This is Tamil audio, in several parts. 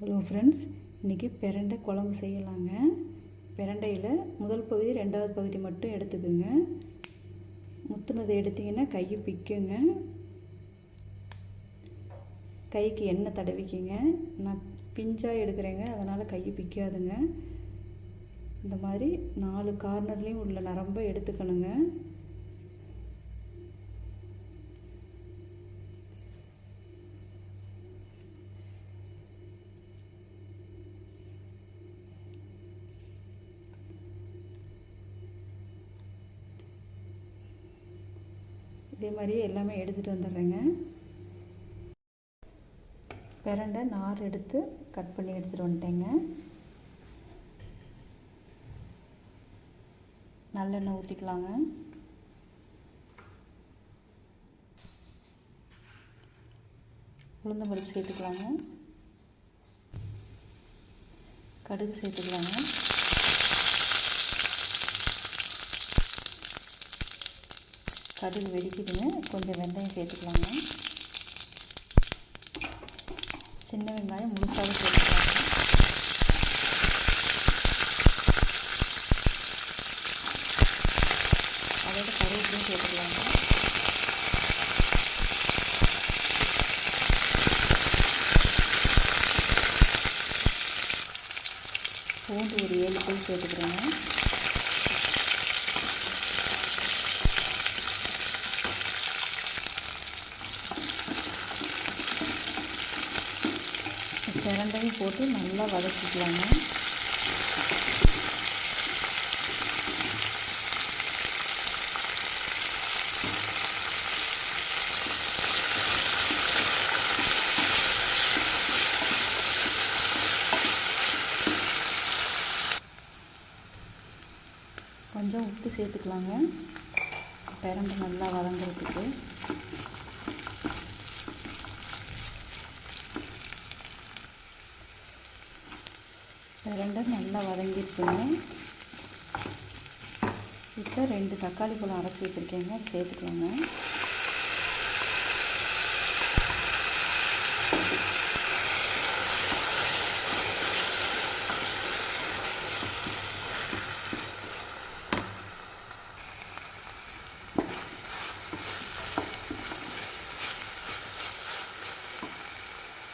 ஹலோ ஃப்ரெண்ட்ஸ் இன்றைக்கி பிரண்டை குழம்பு செய்யலாங்க. பிரண்டையில் முதல் பகுதி ரெண்டாவது பகுதி மட்டும் எடுத்துக்குங்க. முத்துனதை எடுத்திங்கன்னா கையை பிக்குங்க. கைக்கு எண்ணெய் தடவிக்கிங்க. நான் பிஞ்சாக எடுக்கிறேங்க. அதனால் கையை பிக்காதுங்க. இந்த மாதிரி நாலு கார்னர்லேயும் உள்ள நரம்பை எடுத்துக்கணுங்க. இதே மாதிரியே எல்லாமே எடுத்துகிட்டு வந்துடுறேங்க. பிரண்டை நார் எடுத்து கட் பண்ணி எடுத்துகிட்டு வந்துட்டேங்க. நல்லெண்ணெய் ஊற்றிக்கலாங்க உளுந்த பருப்பு சேர்த்துக்கலாங்க. கடுகு சேர்த்துக்கலாங்க. கடுகு வெடிக்குதுங்க கொஞ்சம் வெந்தயம் சேர்த்துக்கலாங்க. சின்ன வெங்காயம் முழுசாக சேர்த்துக்கலாங்க. அதோட கருவேப்பிலையும் சேர்த்துக்கலாங்க. பூண்டு ஒரு ஏழு பல் சேர்த்துக்கிறேங்க. பிரண்டையும் போட்டு நல்லா வதக்கிக்கலாங்க. கொஞ்சம் உப்பு சேர்த்துக்கலாங்க. பிரண்டை நல்லா வதங்குறதுக்கு பிரண்டை நல்லா வதங்கிருக்குங்க இப்போ ரெண்டு தக்காளி பழம் அரைச்சி வச்சுருக்கேங்க. அது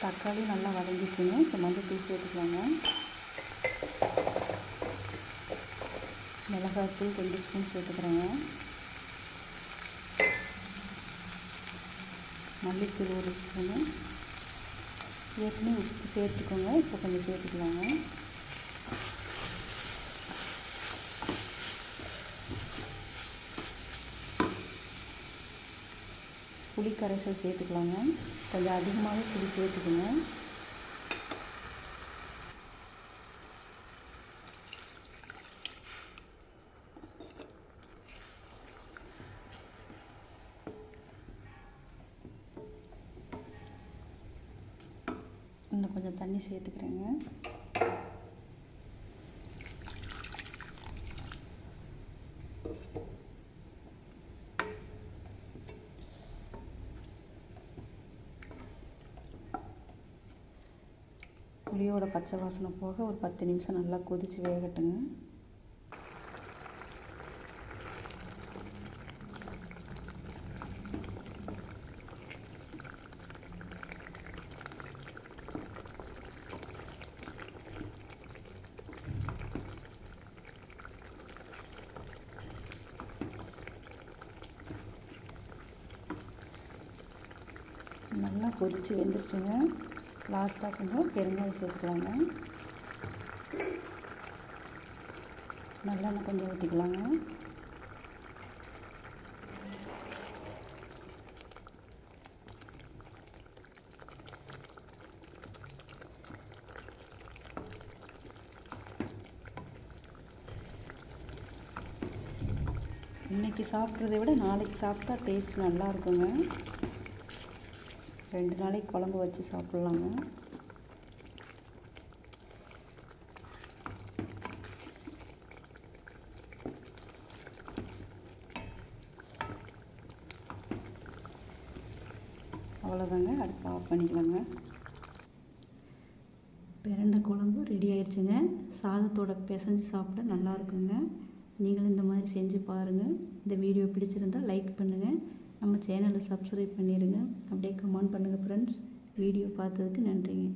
தக்காளி நல்லா வதங்கிச்சுங்க இப்போ மஞ்சள் தூள் சேர்த்துக்கலாங்க. மிளகாய்த்தூள் ரெண்டு ஸ்பூன் சேர்த்துக்கிறேங்க. மல்லித்தூள் ஒரு ஸ்பூனு. ஏற்கனவே உப்பு சேர்த்துக்கோங்க இப்போ கொஞ்சம் சேர்த்துக்கலாங்க. புளி கரைசல் சேர்த்துக்கலாங்க. கொஞ்சம் அதிகமாகவே புளி சேர்த்துக்கோங்க. இன்னும் கொஞ்சம் தண்ணி சேர்த்துக்கிறேங்க. புளியோட பச்சை வாசனை போக ஒரு பத்து நிமிஷம் நல்லா கொதித்து வேகட்டுங்க. நல்லா கொதித்து வெந்துருச்சுங்க. லாஸ்ட்டாக கொஞ்சம் பெருங்காயம் சேர்த்துக்கலாங்க. நல்லெண்ணெய் கொஞ்சம் ஊற்றிக்கலாங்க இன்றைக்கி சாப்பிட்றத விட நாளைக்கு சாப்பிட்டா டேஸ்ட் நல்லா இருக்குங்க. ரெண்டு நாளைக்கு குழம்பு வச்சு சாப்பிட்லாங்க. அவ்வளோதாங்க அடுப்பு ஆஃப் பண்ணிக்கலாங்க. பிறண்ட குழம்பு ரெடி ஆயிடுச்சுங்க சாதத்தோட பிசைஞ்சு சாப்பிட நல்லா இருக்குங்க. நீங்களும் இந்த மாதிரி செஞ்சு பாருங்கள் இந்த வீடியோ பிடிச்சிருந்தா லைக் பண்ணுங்கள் நம்ம சேனலை சப்ஸ்கிரைப் பண்ணிடுங்க அப்படியே கமெண்ட் பண்ணுங்கள் ஃப்ரெண்ட்ஸ் வீடியோ பார்த்ததுக்கு நன்றிங்க.